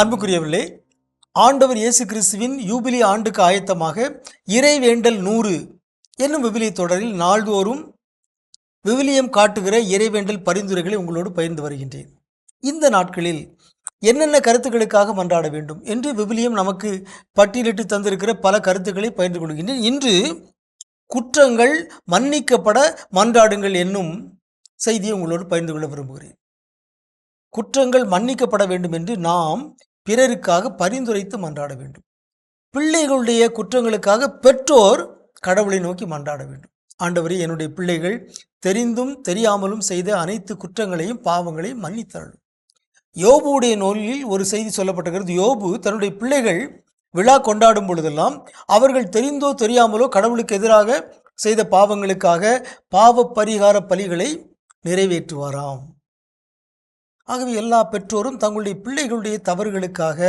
அன்புக்குரியவர்களே ஆண்டவர் இயேசு கிறிஸ்துவின் யூபிலி ஆண்டுக்கு ஆயத்தமாக இறைவேண்டல் நூறு என்னும் விவிலிய தொடரில் நாள்தோறும் விவிலியம் காட்டுகிற இறைவேண்டல் பரிந்துரைகளை உங்களோடு பகிர்ந்து வருகின்றேன். இந்த நாட்களில் என்னென்ன கருத்துக்களுக்காக மன்றாட வேண்டும் என்று விவிலியம் நமக்கு பட்டியலிட்டு தந்திருக்கிற பல கருத்துக்களை பகிர்ந்து கொள்கின்றேன். இன்று குற்றங்கள் மன்னிக்கப்பட மன்றாடுங்கள் என்னும் செய்தியை உங்களோடு பகிர்ந்து கொள்ள விரும்புகிறேன். குற்றங்கள் மன்னிக்கப்பட வேண்டும் என்று நாம் பிறருக்காக பரிந்துரைத்து மன்றாட வேண்டும். பிள்ளைகளுடைய குற்றங்களுக்காக பெற்றோர் கடவுளை நோக்கி மன்றாட வேண்டும். ஆண்டவரே என்னுடைய பிள்ளைகள் தெரிந்தும் தெரியாமலும் செய்த அனைத்து குற்றங்களையும் பாவங்களையும் மன்னித்தாள் யோபுடைய நூலில் ஒரு செய்தி சொல்லப்பட்டிருக்கிறது. யோபு தன்னுடைய பிள்ளைகள் விழா கொண்டாடும் பொழுதெல்லாம் அவர்கள் தெரிந்தோ தெரியாமலோ கடவுளுக்கு எதிராக செய்த பாவங்களுக்காக பாவ பரிகார பலிகளை நிறைவேற்றுவாராம். ஆகவே எல்லா பெற்றோரும் தங்களுடைய பிள்ளைகளுடைய தவறுகளுக்காக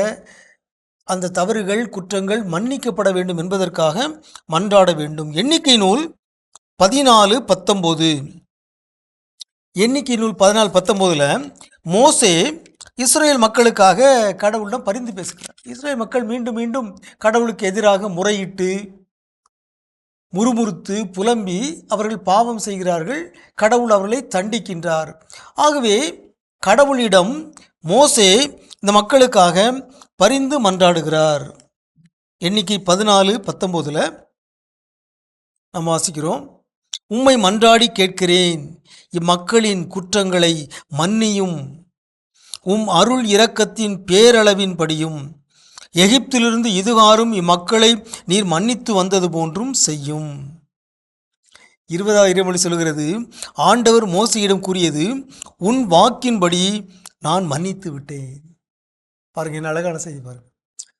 அந்த தவறுகள் குற்றங்கள் மன்னிக்கப்பட வேண்டும் என்பதற்காக மன்றாட வேண்டும். எண்ணிக்கை நூல் பதினாலு பத்தொம்போது. எண்ணிக்கை நூல் பதினாலு பத்தொம்போதில் மோசே இஸ்ரேல் மக்களுக்காக கடவுளிடம் பரிந்து பேசுகிறார். இஸ்ரேல் மக்கள் மீண்டும் மீண்டும் கடவுளுக்கு எதிராக முறையிட்டு முறுமுறுத்து புலம்பி அவர்கள் பாவம் செய்கிறார்கள். கடவுள் அவர்களை தண்டிக்கின்றார். ஆகவே கடவுளிடம் மோசே இந்த மக்களுக்காக பரிந்து மன்றாடுகிறார். எண்ணிக்கை பதினாலு பத்தொம்போதில் நம்ம வாசிக்கிறோம். உம்மை மன்றாடி கேட்கிறேன். இம்மக்களின் குற்றங்களை மன்னியும். உம் அருள் இரக்கத்தின் பேரளவின்படியும் எகிப்திலிருந்து இதுகாரும் இம்மக்களை நீர் மன்னித்து வந்தது போன்றும் செய்யும். இருபதாவது இறைமொழி சொல்கிறது ஆண்டவர் மோசையிடம் கூறியது உன் வாக்கின்படி நான் மன்னித்து விட்டேன். பாருங்க என்ன அழகான செய்தி பாருங்க.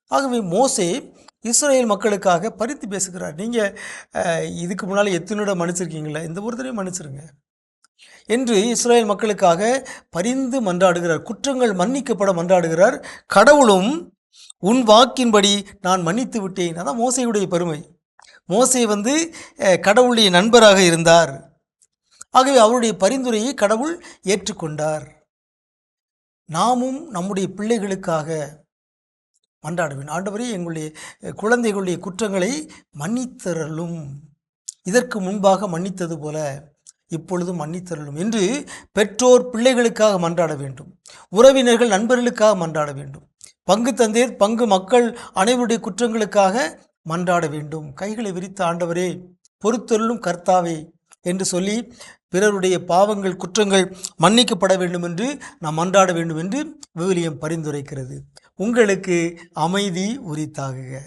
ஆகவே மோசே இஸ்ரேல் மக்களுக்காக பறித்து பேசுகிறார். நீங்கள் இதுக்கு முன்னால் எத்தனோட மன்னிச்சிருக்கீங்களா? இந்த ஒருத்தரையும் மன்னிச்சிருங்க. என்று இஸ்ரேல் மக்களுக்காக பரிந்து மன்றாடுகிறார். குற்றங்கள் மன்னிக்கப்பட மன்றாடுகிறார். கடவுளும் உன் வாக்கின்படி நான் மன்னித்து விட்டேன். அதான் மோசையுடைய பெருமை. மோசை வந்து கடவுளுடைய நண்பராக இருந்தார். ஆகவே அவருடைய பரிந்துரையை கடவுள் ஏற்றுக்கொண்டார். நாமும் நம்முடைய பிள்ளைகளுக்காக மன்றாடுவேன். ஆண்டவரே எங்களுடைய குழந்தைகளுடைய குற்றங்களை மன்னித்தரலும் இதற்கு முன்பாக மன்னித்தது போல இப்பொழுதும் மன்னித்தரலும் என்று பெற்றோர் பிள்ளைகளுக்காக மன்றாட வேண்டும். உறவினர்கள் நண்பர்களுக்காக மன்றாட வேண்டும். பங்கு தந்தையர் பங்கு மக்கள் அனைவருடைய குற்றங்களுக்காக மன்றாட வேண்டும். கைகளை விரித்த ஆண்டவரே பொறுத்தருளும் கர்த்தாவே என்று சொல்லி பிறருடைய பாவங்கள் குற்றங்கள் மன்னிக்கப்பட வேண்டும் என்று நாம் மன்றாட வேண்டும் என்று விவிலியம் பரிந்துரைக்கிறது. உங்களுக்கு அமைதி உரித்தாகுக.